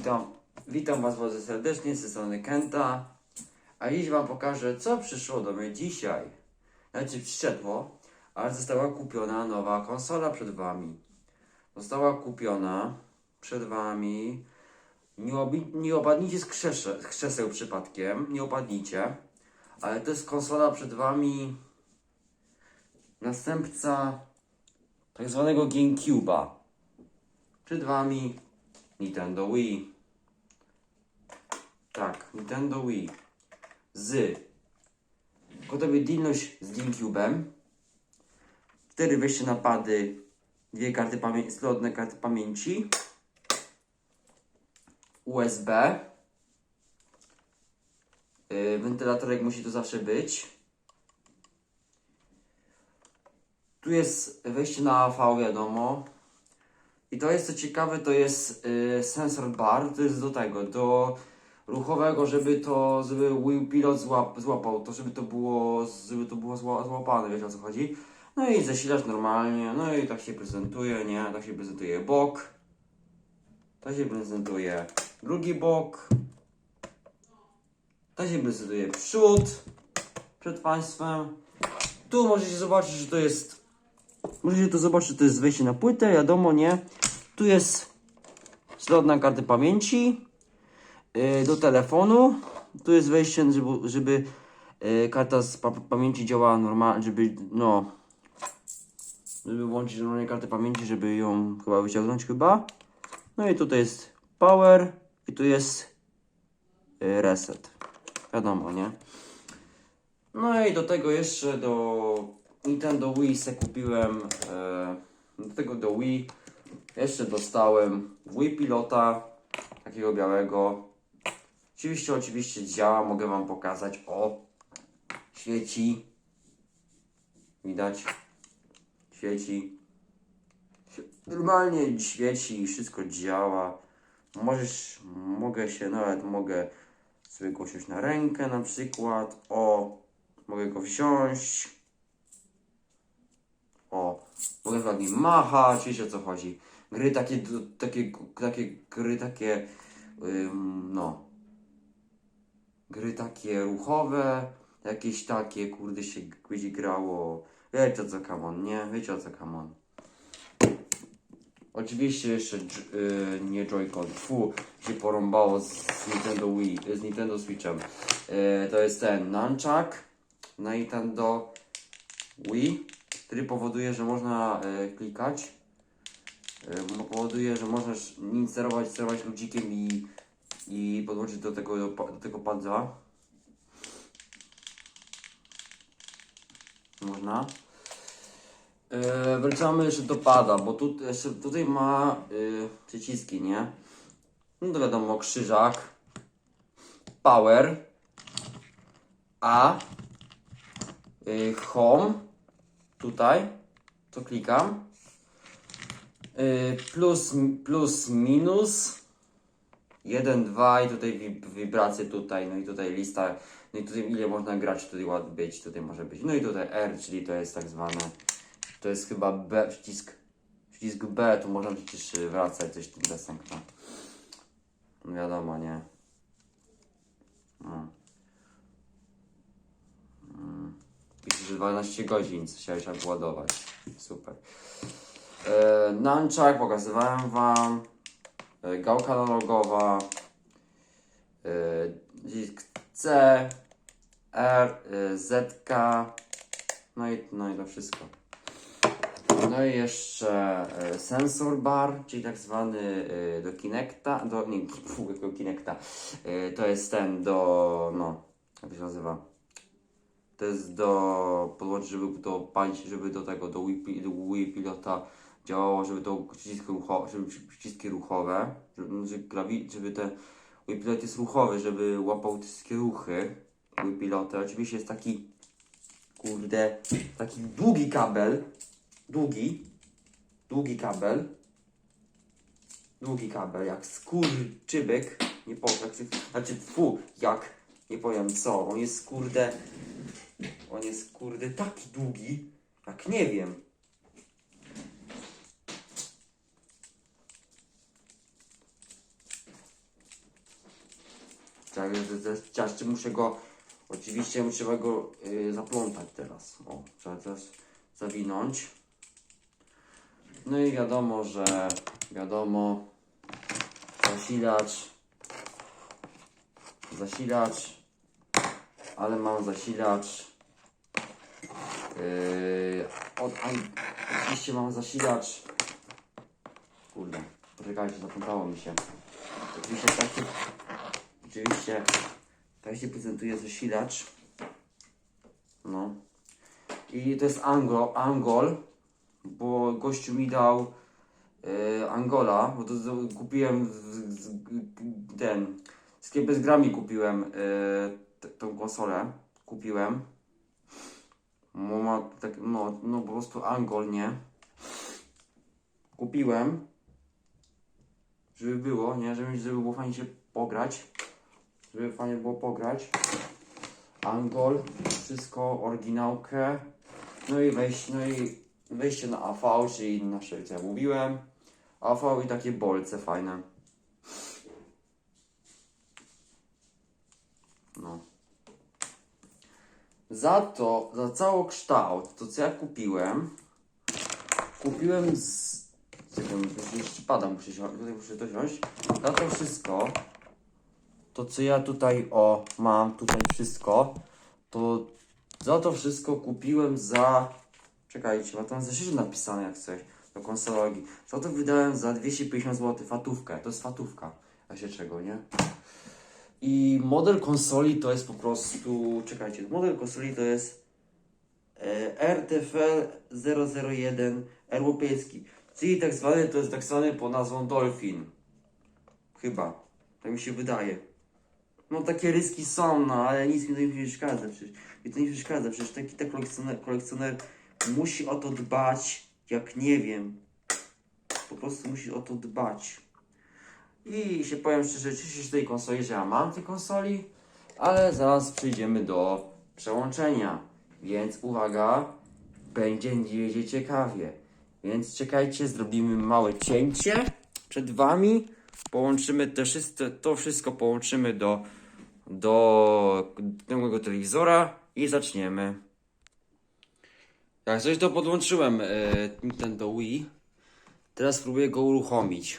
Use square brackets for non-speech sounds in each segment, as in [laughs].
Witam, witam Was bardzo serdecznie z tej strony Kenta. A dziś Wam pokażę, co przyszło do mnie dzisiaj. Znaczy przyszedło, ale została kupiona nowa konsola przed Wami. Została kupiona przed Wami. Nie, obi- nie opadnijcie z, krzesze, z krzeseł przypadkiem, nie opadnijcie. Ale to jest konsola przed Wami następca tak zwanego GameCube'a. Przed Wami Nintendo Wii. Tak, Nintendo Wii. Z kompatybilność z GameCube'em. Cztery wejście napady. Dwie karty pamięci, slotne karty pamięci. USB. Yy, wentylatorek musi tu zawsze być. Tu jest wejście na AV, wiadomo. I to jest co ciekawe, to jest y, sensor bar, to jest do tego, do ruchowego, żeby to, żeby Wii Pilot złap, złapał to, żeby to było, żeby to było zła, złapane, wiecie o co chodzi. No i zasilasz normalnie, no i tak się prezentuje, nie? Tak się prezentuje bok. Tak się prezentuje drugi bok. Tak się prezentuje przód przed Państwem. Tu możecie zobaczyć, że to jest Możecie to zobaczyć, to jest wejście na płytę, wiadomo, nie? Tu jest slot na kartę pamięci yy, do telefonu. Tu jest wejście, żeby, żeby yy, karta z pa pamięci działała normalnie, żeby no żeby włączyć normalnie kartę pamięci, żeby ją chyba wyciągnąć chyba. No i tutaj jest power i tu jest yy, reset. Wiadomo, nie? No i do tego jeszcze do Nintendo Wii se kupiłem e, do tego do Wii. Jeszcze dostałem Wii Pilota takiego białego. Oczywiście oczywiście działa mogę wam pokazać. O świeci. Widać? Świeci. Normalnie świeci wszystko działa. Możesz mogę się nawet mogę sobie go wziąć na rękę na przykład. O mogę go wziąć o, mogę ładnie machać, wiecie o co chodzi. Gry takie, takie, takie gry takie, ym, no. Gry takie ruchowe, jakieś takie, kurde się g- będzie grało. Wiecie o co kamon, nie? Wiecie o co kamon. Oczywiście jeszcze dż- y, nie Joy-Con, fu, się porąbało z, Nintendo Wii, z Nintendo Switchem. Y, to jest ten Nunchuck Nintendo Wii, który powoduje, że można e, klikać. E, powoduje, że można nim sterować, sterować ludzikiem i, i podłączyć do tego, do, do tego pada. Można. E, wracamy jeszcze do pada, bo tu, tutaj ma e, przyciski, nie? No to wiadomo, krzyżak, power, A, home, tutaj, to klikam, y, plus, plus, minus, 1, 2 i tutaj wib- wibracje tutaj, no i tutaj lista, no i tutaj ile można grać tutaj ładnie być, tutaj może być, no i tutaj R, czyli to jest tak zwane, to jest chyba B, przycisk, przycisk B, tu można przecież y, wracać coś tym desem. No wiadomo, nie. No. Że 12 godzin chciałeś ładować. Super. E, Nunchuck pokazywałem Wam. E, gałka analogowa. E, disk C. R. E, Z. K. No i, no i to wszystko. No i jeszcze e, sensor bar, czyli tak zwany e, do Kinecta, do, nie, [laughs] do Kinecta, e, to jest ten do, no, jak się nazywa, to jest do podłączyć, żeby to palić, żeby do tego, do Wii, do Wii Pilota działało, żeby to przyciski ruchowe, żeby przy- przyciski ruchowe, żeby, żeby, klawi, żeby ten Wii Pilot jest ruchowy, żeby łapał te wszystkie ruchy Wii Pilota. Oczywiście jest taki, kurde, taki długi kabel, długi, długi kabel, długi kabel, jak skurczybyk, nie powiem, jak, znaczy, fu, jak, nie powiem co, on jest kurde, on jest kurde taki długi, jak nie wiem. tak? Ciaście, muszę go, oczywiście trzeba go y, zaplątać teraz. O, trzeba teraz zawinąć. No i wiadomo, że wiadomo, zasilacz, zasilacz, ale mam zasilacz. Yy, od, oczywiście mam zasilacz. Kurde, poczekajcie, zaplątało mi się. Oczywiście tak się, oczywiście tak się prezentuje zasilacz. No. I to jest Angol, Angol bo gościu mi dał e, Angola, bo to, kupiłem w, z, ten, z bez grami kupiłem e, t- tą konsolę, kupiłem. Ma tak, no, no po prostu Angol, nie? Kupiłem, żeby było, nie? Żeby, żeby było fajnie się pograć, żeby fajnie było pograć. Angol, wszystko, oryginałkę. No i wejść, no i wejście na AV, czyli nasze, co ja mówiłem. AV i takie bolce fajne. Za to, za całokształt, to co ja kupiłem, kupiłem z... Czekaj, jeszcze pada, muszę, muszę to wziąć. Za to wszystko, to co ja tutaj, o, mam tutaj wszystko, to za to wszystko kupiłem za... Czekajcie, ma tam zeszycie napisane jak coś do konsologii. Za to wydałem za 250 zł fatówkę. To jest fatówka. A się czego, nie? I model konsoli to jest po prostu... Czekajcie, model konsoli to jest e, RTV 001 europejski. Czyli tak zwany, to jest tak zwany pod nazwą Dolphin. Chyba. Tak mi się wydaje. No takie ryski są, no ale nic mi to nie przeszkadza przecież. Mi to nie przeszkadza, przecież taki tak kolekcjoner, kolekcjoner musi o to dbać, jak nie wiem. Po prostu musi o to dbać. I się powiem szczerze, cieszę się tej konsoli, że ja mam tej konsoli, ale zaraz przejdziemy do przełączenia. Więc uwaga, będzie będzie ciekawie. Więc czekajcie, zrobimy małe cięcie przed wami. Połączymy te wszystko, to wszystko połączymy do, do nowego telewizora i zaczniemy. Jak coś to podłączyłem e, Nintendo Wii. Teraz spróbuję go uruchomić.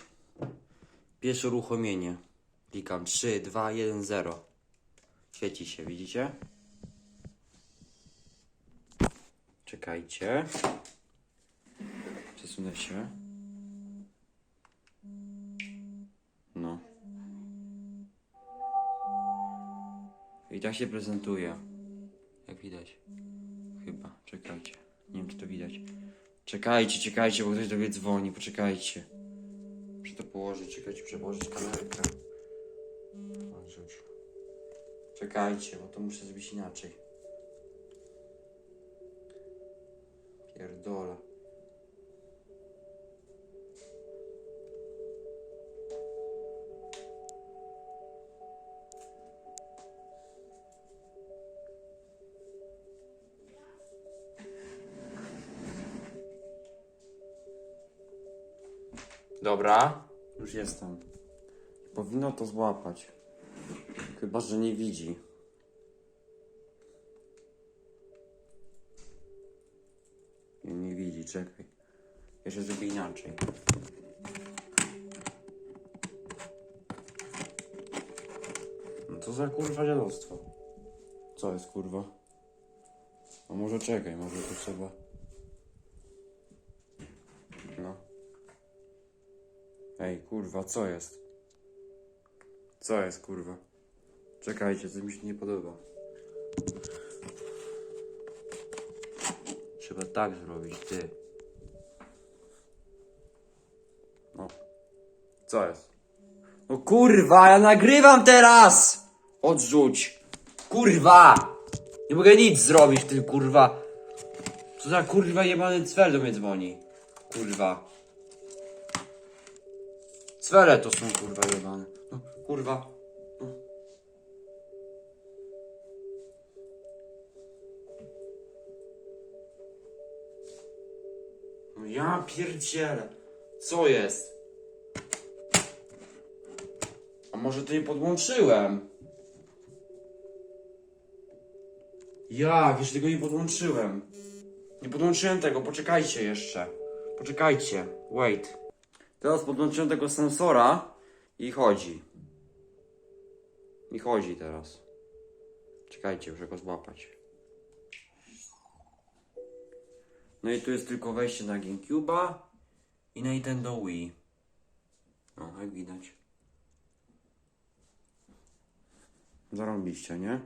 Pierwsze uruchomienie. Klikam 3, 2, 1, 0. Świeci się, widzicie? Czekajcie. Przesunę się. No. I tak się prezentuje. Jak widać. Chyba. Czekajcie. Nie wiem, czy to widać. Czekajcie, czekajcie, bo ktoś do mnie dzwoni. Poczekajcie. Muszę to położyć. Czekajcie, przełożyć kamerkę. Czekajcie, bo to muszę zrobić inaczej. Pierdolę. Dobra. Już jestem. Powinno to złapać. Chyba, że nie widzi. Nie, nie widzi, czekaj. Jeszcze zrobię inaczej. No to za kurwa dziadostwo. Co jest kurwa? No może czekaj, może to trzeba... No. Ej, kurwa, co jest? Co jest, kurwa? Czekajcie, coś mi się nie podoba. Trzeba tak zrobić, ty. No. Co jest? No kurwa, ja nagrywam teraz! Odrzuć! Kurwa! Nie mogę nic zrobić, ty kurwa. Co za kurwa jebany cwer do mnie dzwoni? Kurwa. Cwele to są kurwa jebane. No, kurwa. No. no ja pierdzielę. Co jest? A może to nie podłączyłem? Jak? Jeszcze tego nie podłączyłem. Nie podłączyłem tego, poczekajcie jeszcze. Poczekajcie. Wait. Teraz podłączyłem tego sensora i chodzi. I chodzi teraz. Czekajcie, muszę go złapać. No i tu jest tylko wejście na GameCube'a i na Nintendo Wii. No, jak widać. Zarąbiście, nie?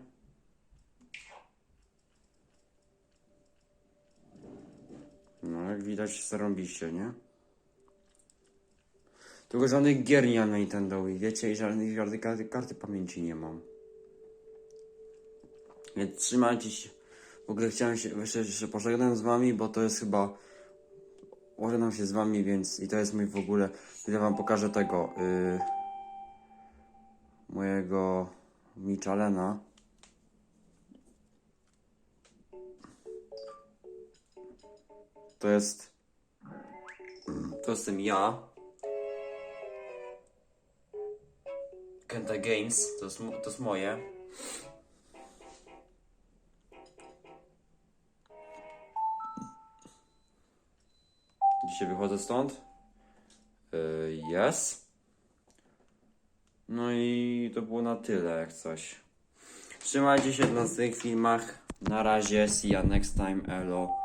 No, jak widać, zarąbiście, nie? Tylko żadnych gier nie mam na Nintendo Wii, wiecie? I żadnej żadnej karty, karty pamięci nie mam. Więc trzymajcie się. W ogóle chciałem się jeszcze, jeszcze pożegnać z wami, bo to jest chyba... Pożegnam się z wami, więc... I to jest mój w ogóle... Ja wam pokażę tego... Yy, mojego... Michalena. To jest... To jestem ja. Kenta Games, to jest, to jest moje. Dzisiaj wychodzę stąd. Yy, yes. No i to było na tyle, jak coś. Trzymajcie się w następnych filmach. Na razie, see ya next time, elo.